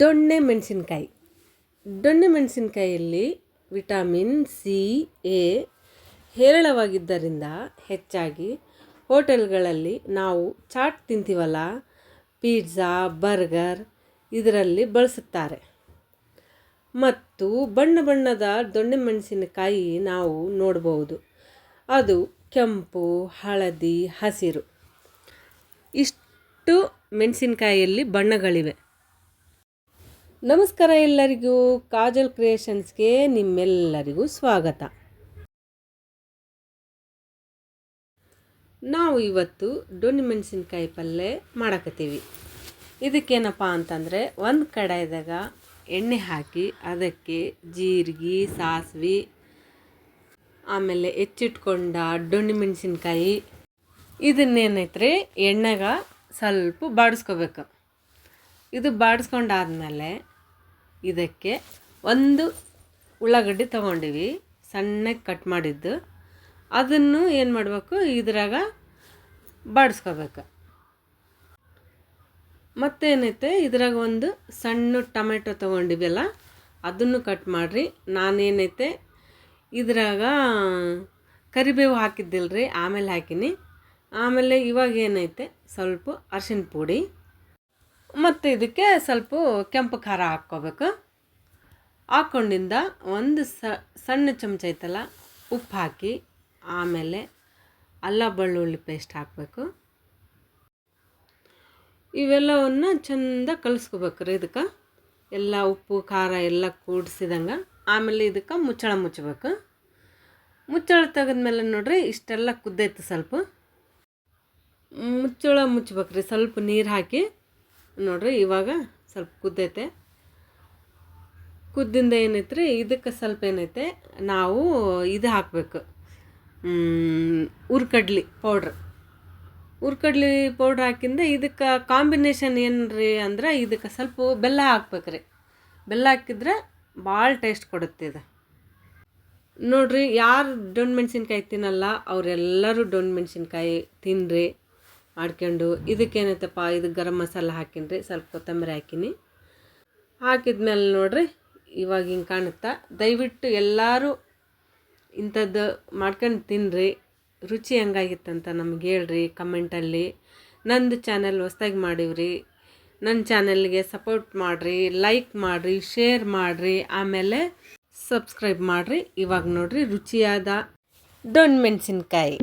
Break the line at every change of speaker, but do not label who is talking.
ದೊಣ್ಣೆ ಮೆಣಸಿನ್ಕಾಯಿ. ದೊಣ್ಣೆ ಮೆಣಸಿನ್ಕಾಯಲ್ಲಿ ವಿಟಮಿನ್ ಸಿ, ಎ ಹೇರಳವಾಗಿದ್ದರಿಂದ ಹೆಚ್ಚಾಗಿ ಹೋಟೆಲ್ಗಳಲ್ಲಿ ನಾವು ಚಾಟ್ ತಿಂತೀವಲ್ಲ, ಪಿಜ್ಜಾ, ಬರ್ಗರ್ ಇದರಲ್ಲಿ ಬಳಸುತ್ತಾರೆ. ಮತ್ತು ಬಣ್ಣ ಬಣ್ಣದ ದೊಣ್ಣೆ ಮೆಣಸಿನಕಾಯಿ ನಾವು ನೋಡಬಹುದು ಅದು ಕೆಂಪು, ಹಳದಿ, ಹಸಿರು. ಇಷ್ಟು ಮೆಣಸಿನಕಾಯಿಯಲ್ಲಿ ಬಣ್ಣಗಳಿವೆ. ನಮಸ್ಕಾರ ಎಲ್ಲರಿಗೂ ಕಾಜಲ್ ಕ್ರಿಯೇಷನ್ಸ್ಗೆ ನಿಮ್ಮೆಲ್ಲರಿಗೂ ಸ್ವಾಗತ. ನಾವು ಇವತ್ತು ದೊಣ್ಣೆ ಮೆಣಸಿನ್ಕಾಯಿ ಪಲ್ಯ ಮಾಡಕತ್ತೀವಿ. ಇದಕ್ಕೇನಪ್ಪ ಅಂತಂದರೆ ಒಂದು ಕಡಾಯಿದಾಗ ಎಣ್ಣೆ ಹಾಕಿ ಅದಕ್ಕೆ ಜೀರಿಗೆ, ಸಾಸಿವೆ, ಆಮೇಲೆ ಹೆಚ್ಚಿಟ್ಕೊಂಡ ದೊಣ್ಣೆ ಮೆಣಸಿನ್ಕಾಯಿ. ಇದನ್ನೇನೈತ್ರಿ ಎಣ್ಣೆಗ ಸ್ವಲ್ಪ ಬಾಡಿಸ್ಕೋಬೇಕು. ಇದು ಬಾಡಿಸ್ಕೊಂಡಾದ್ಮೇಲೆ ಇದಕ್ಕೆ ಒಂದು ಉಳ್ಳಾಗಡ್ಡಿ ತೊಗೊಂಡಿವಿ, ಸಣ್ಣಗೆ ಕಟ್ ಮಾಡಿದ್ದು. ಅದನ್ನು ಏನು ಮಾಡಬೇಕು? ಇದ್ರಾಗ ಬಾಡಿಸ್ಕೋಬೇಕು. ಮತ್ತೇನೈತೆ? ಇದ್ರಾಗ ಒಂದು ಸಣ್ಣ ಟೊಮೆಟೊ ತೊಗೊಂಡಿವಲ್ಲ, ಅದನ್ನು ಕಟ್ ಮಾಡಿರಿ. ನಾನೇನೈತೆ? ಇದ್ರಾಗ ಕರಿಬೇವು ಹಾಕಿದ್ದಿಲ್ರಿ, ಆಮೇಲೆ ಹಾಕಿನಿ. ಆಮೇಲೆ ಇವಾಗ ಏನೈತೆ ಸ್ವಲ್ಪ ಅರ್ಶಿಣ ಪುಡಿ. ಮತ್ತು ಇದಕ್ಕೆ ಸ್ವಲ್ಪ ಕೆಂಪು ಖಾರ ಹಾಕ್ಕೋಬೇಕು. ಹಾಕ್ಕೊಂಡಿಂದ ಒಂದು ಸಣ್ಣ ಚಮಚ ಐತಲ್ಲ, ಉಪ್ಪು ಹಾಕಿ, ಆಮೇಲೆ ಅಲ್ಲ ಬೆಳ್ಳುಳ್ಳಿ ಪೇಸ್ಟ್ ಹಾಕಬೇಕು. ಇವೆಲ್ಲವನ್ನು ಚೆಂದ ಕಲಿಸ್ಕೋಬೇಕು ರೀ ಇದಕ್ಕೆ. ಎಲ್ಲ ಉಪ್ಪು, ಖಾರ ಎಲ್ಲ ಕೂಡಿಸಿದಂಗೆ. ಆಮೇಲೆ ಇದಕ್ಕೆ ಮುಚ್ಚಳ ಮುಚ್ಚಬೇಕು. ಮುಚ್ಚಳ ತೆಗೆದ್ಮೇಲೆ ನೋಡ್ರಿ, ಇಷ್ಟೆಲ್ಲ ಕುದ್ದೈತೆ ಸ್ವಲ್ಪ. ಮುಚ್ಚಳ ಮುಚ್ಬೇಕು ರೀ ಸ್ವಲ್ಪ ನೀರು ಹಾಕಿ. ನೋಡ್ರಿ, ಇವಾಗ ಸ್ವಲ್ಪ ಕುದ್ದೈತೆ. ಕುದ್ದಿಂದ ಏನೈತೆ ರೀ ಇದಕ್ಕೆ ಸ್ವಲ್ಪ ಏನೈತೆ, ನಾವು ಇದು ಹಾಕಬೇಕು. ಹುರ್ಕಡ್ಲಿ ಪೌಡ್ರ್. ಹುರ್ಕಡ್ಲಿ ಪೌಡ್ರ್ ಹಾಕಿಂದ ಇದಕ್ಕೆ ಕಾಂಬಿನೇಷನ್ ಏನು ರೀ ಅಂದ್ರೆ ಇದಕ್ಕೆ ಸ್ವಲ್ಪ ಬೆಲ್ಲ ಹಾಕ್ಬೇಕು ರೀ ಬೆಲ್ಲ ಹಾಕಿದ್ರೆ ಭಾಳ ಟೇಸ್ಟ್ ಕೊಡುತ್ತೆ ಇದು. ನೋಡ್ರಿ, ಯಾರು ಡೊಣ್ ಮೆಣಸಿನ್ಕಾಯಿ ತಿನ್ನಲ್ಲ, ಅವರೆಲ್ಲರೂ ಡೊಣ್ ಮೆಣಸಿನ್ಕಾಯಿ ತಿನ್ನಿರಿ ಮಾಡ್ಕೊಂಡು ಇದಕ್ಕೇನೈತಪ್ಪ ಇದು ಗರಂ ಮಸಾಲ ಹಾಕಿನ್ರಿ, ಸ್ವಲ್ಪ ಕೊತ್ತಂಬರಿ ಹಾಕಿನಿ. ಹಾಕಿದ್ಮೇಲೆ ನೋಡಿರಿ, ಇವಾಗ ಹಿಂಗೆ ಕಾಣುತ್ತಾ? ದಯವಿಟ್ಟು ಎಲ್ಲರೂ ಇಂಥದ್ದು ಮಾಡ್ಕೊಂಡು ತಿನ್ನಿರಿ ರುಚಿ ಹೆಂಗಾಗಿತ್ತಂತ ನಮ್ಗೆ ಹೇಳ್ರಿ ಕಮೆಂಟಲ್ಲಿ ನಂದು ಚಾನೆಲ್ ಹೊಸ್ದಾಗಿ ಮಾಡಿವ್ರಿ. ನನ್ನ ಚಾನೆಲ್ಗೆ ಸಪೋರ್ಟ್ ಮಾಡಿರಿ ಲೈಕ್ ಮಾಡಿರಿ ಶೇರ್ ಮಾಡಿರಿ, ಆಮೇಲೆ ಸಬ್ಸ್ಕ್ರೈಬ್ ಮಾಡಿರಿ. ಇವಾಗ ನೋಡಿರಿ ರುಚಿಯಾದ ದೊಣ್ಣೆ ಮೆಣಸಿನ್ಕಾಯಿ.